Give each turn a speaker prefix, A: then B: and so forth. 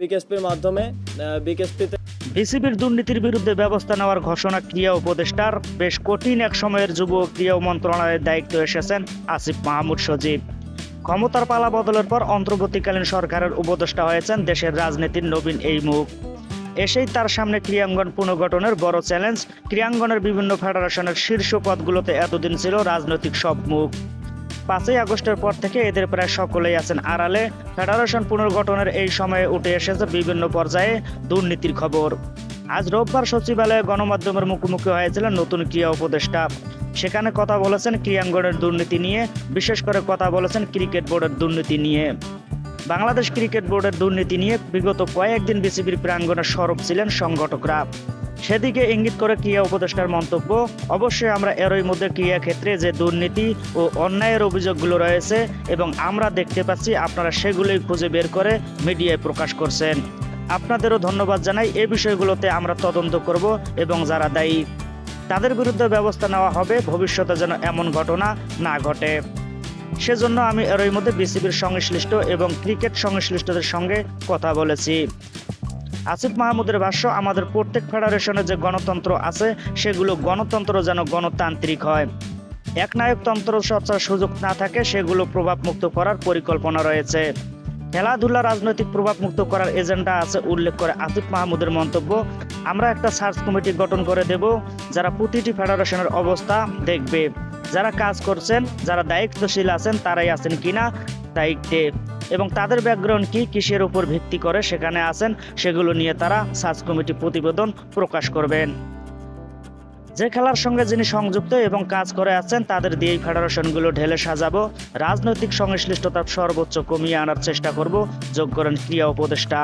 A: বিকেএসপির মাধ্যমে বিকেএসপিতে
B: বিসিবির দুর্নীতির বিরুদ্ধে ব্যবস্থা নেওয়ার ঘোষণা ক্রিয়া উপদেষ্টার। বেশ কঠিন এক সময়ের যুব ক্রিয়া মন্ত্রণালয়ের দায়িত্ব এসেছেন আসিফ মাহমুদ সজীব। ক্ষমতার পালা বদলের পর অন্তর্বর্তীকালীন সরকারের উপদেষ্টা হয়েছেন দেশের রাজনীতির নবীন এই মুখ এসেই তার সামনে ক্রিয়াঙ্গন পুনর্গঠনের বড় চ্যালেঞ্জ। ক্রিয়াঙ্গনের বিভিন্ন ফেডারেশনের শীর্ষ পদগুলোতে এতদিন ছিল রাজনৈতিক সব মুখ। পাঁচই আগস্টের পর থেকে এদের প্রায় সকলেই আছেন আড়ালে। ফেডারেশন পুনর্গঠনের এই সময়ে উঠে এসেছে বিভিন্ন পর্যায়ে দুর্নীতির খবর। আজ রোববার সচিবালয়ে গণমাধ্যমের মুখোমুখি হয়েছিলেন নতুন ক্রিয়া উপদেষ্টা। সেখানে কথা বলেছেন ক্রিয়াঙ্গনের দুর্নীতি নিয়ে, বিশেষ করে কথা বলেছেন ক্রিকেট বোর্ডের দুর্নীতি নিয়ে। বাংলাদেশ ক্রিকেট বোর্ডের দুর্নীতি নিয়ে বিগত কয়েকদিন বিসিবির প্রাঙ্গণে সরব ছিলেন সংগঠকরা। সেদিকে ইঙ্গিত করে ক্রিয়া উপদেষ্টার মন্তব্য, অবশ্যই আমরা এরই মধ্যে ক্রিয়া ক্ষেত্রে যে দুর্নীতি ও অন্যায়ের অভিযোগগুলো রয়েছে এবং আমরা দেখতে পাচ্ছি আপনারা সেগুলোই খুঁজে বের করে মিডিয়ায় প্রকাশ করছেন। আপনাদেরও ধন্যবাদ জানাই, এ বিষয়গুলোতে আমরা তদন্ত করব এবং যারা দায়ী, তাদের বিরুদ্ধে ব্যবস্থা নেওয়া হবে, ভবিষ্যতে যেন এমন ঘটনা না ঘটে। সেজন্য আমি এরই মধ্যে বিসিবির সংশ্লিষ্ট এবং ক্রিকেট সংশ্লিষ্টদের সঙ্গে কথা বলেছি। আসিফ মাহমুদের ভাষ্য, আমাদের প্রত্যেক ফেডারেশনে যে গণতন্ত্র আছে, সেগুলো গণতন্ত্র যেন গণতান্ত্রিক হয়। একনায়কতন্ত্র চর্চার সুযোগ না থাকে, সেগুলো প্রভাবমুক্ত করার পরিকল্পনা রয়েছে। খেলাধুলা, রাজনৈতিক প্রভাবমুক্ত করার এজেন্ডা আছে, উল্লেখ করে আসিফ মাহমুদের মন্তব্য। আমরা একটা সার্চ কমিটি গঠন করে দেব, যারা প্রতিটি ফেডারেশনের অবস্থা দেখবে। যারা কাজ করছেন, যারা দায়িত্বশীল আছেন, তারাই আছেন কিনা দায়িত্বে এবং তাদের ব্যাকগ্রাউন্ড কি কিসের উপর ভিত্তি করে সেখানে আছেন সেগুলো নিয়ে তারা সার্চ কমিটি প্রতিবেদন প্রকাশ করবেন। যে খেলার সঙ্গে যিনি সংযুক্ত এবং কাজ করে আছেন, তাদের দিয়ে এই ফেডারেশনগুলো ঢেলে সাজাবো। রাজনৈতিক সংশ্লিষ্টতা সর্বোচ্চ কমিয়ে আনার চেষ্টা করব, যোগ করেন ক্রিয়া উপদেষ্টা।